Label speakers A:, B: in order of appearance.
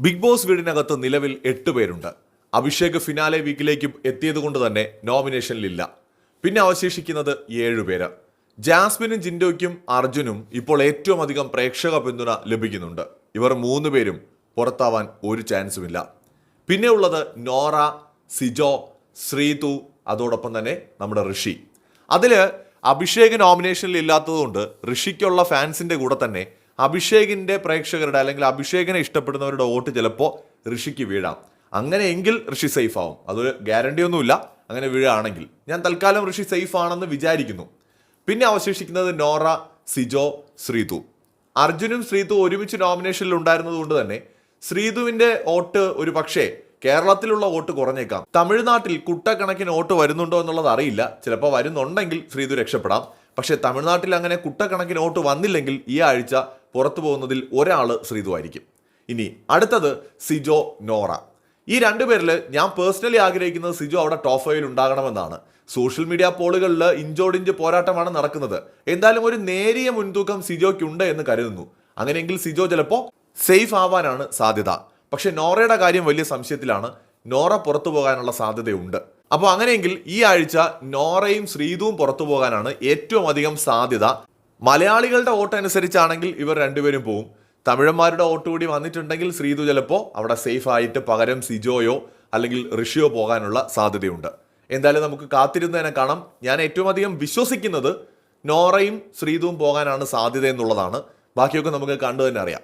A: Big boss വീടിനകത്ത് നിലവിൽ എട്ട് പേരുണ്ട്. അഭിഷേക് ഫിനാലെ വീക്കിലേക്കും എത്തിയതുകൊണ്ട് തന്നെ നോമിനേഷനിലില്ല. പിന്നെ അവശേഷിക്കുന്നത് ഏഴുപേര് ജാസ്മിനും ജിൻഡോയ്ക്കും അർജുനും ഇപ്പോൾ ഏറ്റവും അധികം പ്രേക്ഷക പിന്തുണ ലഭിക്കുന്നുണ്ട്. ഇവർ മൂന്ന് പേരും പുറത്താവാൻ ഒരു ചാൻസുമില്ല. പിന്നെ ഉള്ളത് നോറ സിജോ ശ്രീതു അതോടൊപ്പം തന്നെ നമ്മുടെ ഋഷി. അതിൽ അഭിഷേക് നോമിനേഷനിൽ ഇല്ലാത്തതുകൊണ്ട് ഋഷിക്കുള്ള ഫാൻസിന്റെ കൂടെ തന്നെ അഭിഷേകിന്റെ പ്രേക്ഷകരുടെ അല്ലെങ്കിൽ അഭിഷേകിനെ ഇഷ്ടപ്പെടുന്നവരുടെ വോട്ട് ചിലപ്പോൾ ഋഷിക്ക് വീഴാം. അങ്ങനെയെങ്കിൽ ഋഷി സേഫ് ആവും. അതൊരു ഗ്യാരണ്ടി ഒന്നുമില്ല. അങ്ങനെ വീഴാണെങ്കിൽ ഞാൻ തൽക്കാലം ഋഷി സേഫ് ആണെന്ന് വിചാരിക്കുന്നു. പിന്നെ അവശേഷിക്കുന്നത് നോറ സിജോ ശ്രീതു. അർജുനും ശ്രീതു ഒരുമിച്ച് നോമിനേഷനിൽ ഉണ്ടായിരുന്നത് കൊണ്ട് തന്നെ ശ്രീതുവിന്റെ വോട്ട് ഒരു പക്ഷേ കേരളത്തിലുള്ള വോട്ട് കുറഞ്ഞേക്കാം. തമിഴ്നാട്ടിൽ കുട്ടക്കണക്കിന് വോട്ട് വരുന്നുണ്ടോ എന്നുള്ളത് അറിയില്ല. ചിലപ്പോൾ വരുന്നുണ്ടെങ്കിൽ ശ്രീതു രക്ഷപ്പെടാം. പക്ഷേ തമിഴ്നാട്ടിൽ അങ്ങനെ കുട്ടക്കണക്കിന് വോട്ട് വന്നില്ലെങ്കിൽ ഈ ആഴ്ച പുറത്തു പോകുന്നതിൽ ഒരാൾ ശ്രീതു ആയിരിക്കും. ഇനി അടുത്തത് സിജോ നോറ. ഈ രണ്ടുപേരിൽ ഞാൻ പേഴ്സണലി ആഗ്രഹിക്കുന്നത് സിജോ അവിടെ ടോപ്പ് ഫൈവിൽ ഉണ്ടാകണമെന്നാണ്. സോഷ്യൽ മീഡിയ പോളുകളിൽ ഇഞ്ചോടിഞ്ച് പോരാട്ടമാണ് നടക്കുന്നത്. എന്തായാലും ഒരു നേരിയ മുൻതൂക്കം സിജോയ്ക്കുണ്ട് എന്ന് കരുതുന്നു. അങ്ങനെയെങ്കിൽ സിജോ ചിലപ്പോൾ സേഫ് ആവാനാണ് സാധ്യത. പക്ഷേ നോറയുടെ കാര്യം വലിയ സംശയത്തിലാണ്. നോറ പുറത്തു പോകാനുള്ള സാധ്യതയുണ്ട്. അപ്പോൾ അങ്ങനെയെങ്കിൽ ഈ ആഴ്ച നോറയും ശ്രീതുവും പുറത്തു പോകാനാണ് ഏറ്റവും അധികം സാധ്യത. മലയാളികളുടെ വോട്ട് അനുസരിച്ചാണെങ്കിൽ ഇവർ രണ്ടുപേരും പോകും തമിഴന്മാരുടെ വോട്ട് കൂടി വന്നിട്ടുണ്ടെങ്കിൽ ശ്രീതു ചിലപ്പോൾ അവിടെ സേഫ് ആയിട്ട് പകരം സിജോയോ അല്ലെങ്കിൽ ഋഷിയോ പോകാനുള്ള സാധ്യതയുണ്ട്. എന്തായാലും നമുക്ക് കാത്തിരുന്നതിനെ കാണാം. ഞാൻ ഏറ്റവും അധികം വിശ്വസിക്കുന്നത് നോറയും ശ്രീതുവും പോകാനാണ് സാധ്യത എന്നുള്ളതാണ്. ബാക്കിയൊക്കെ നമുക്ക് കണ്ടു തന്നെ അറിയാം.